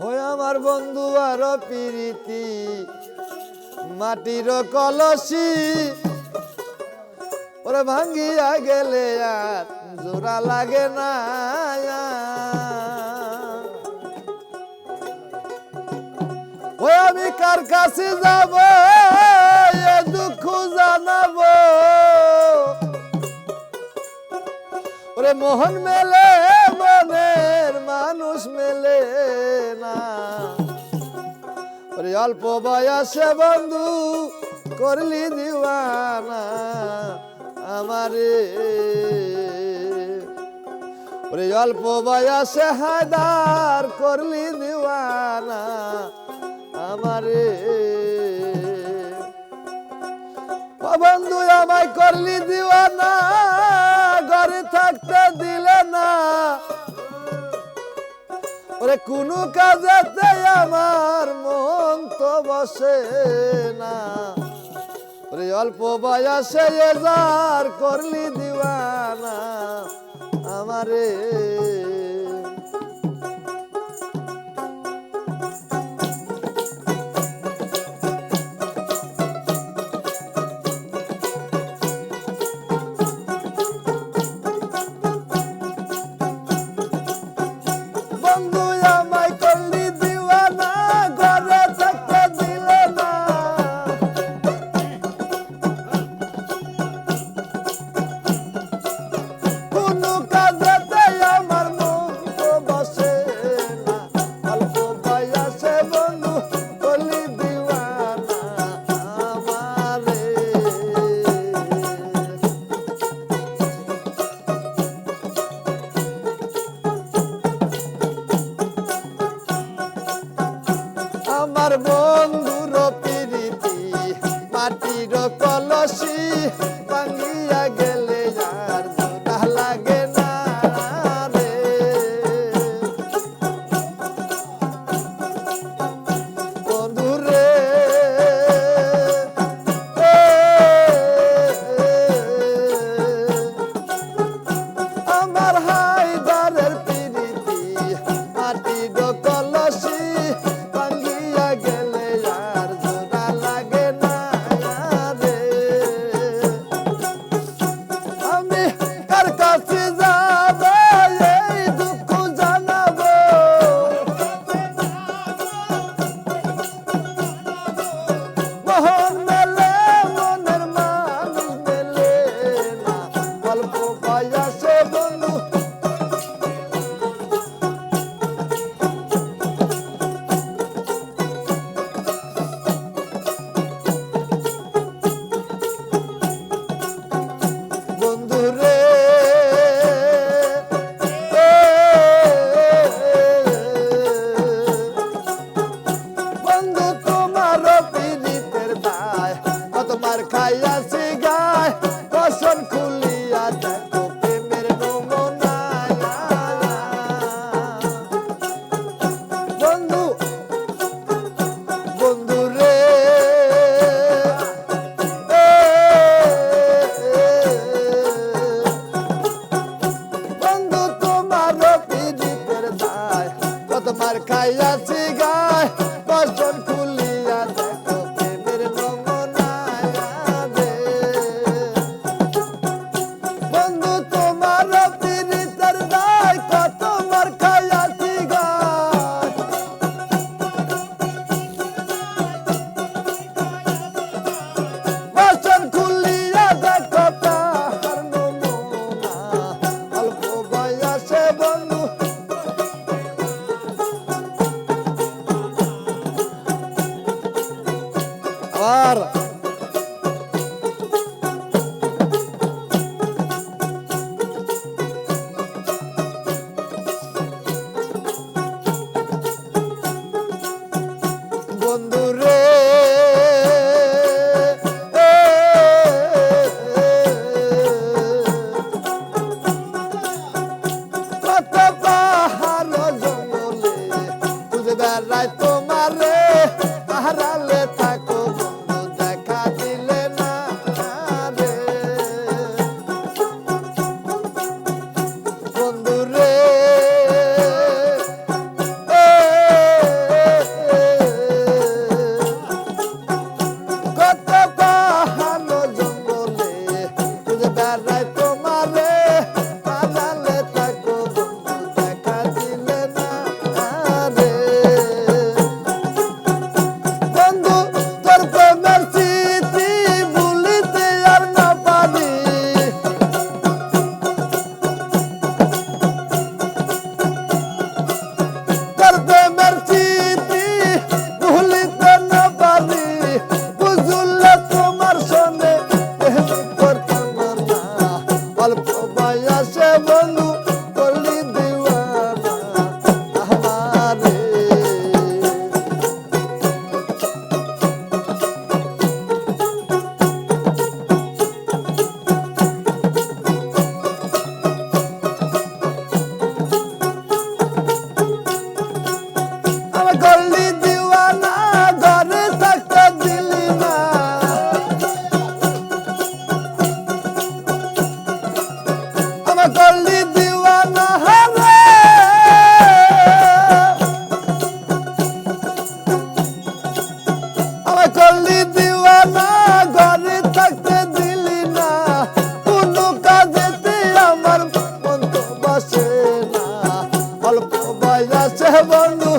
হয় আমার বন্ধু আর প্রীতি। মাটির কলসি ওরে ভাঙ্গিয়া গেলে আর জোড়া লাগে না। ওই আমি কার কাছে যাব? দুঃখ জানাব। ওরে মোহন মেলে অল্প বয়সে বন্ধু করলি দিওয়ানা আমারে। ওরে অল্প বয়সে হায়দার করলি দিওয়ানা আমারে। বন্ধু, আমায় করলি দিওয়ানা, ঘরে থাকতে দিলে না। ওরে কোনো কাজেতে আমার বসে না। রে অল্প বয়সে এজার করলি দিবানা আমারে বানিয়া গে para. বন্ধু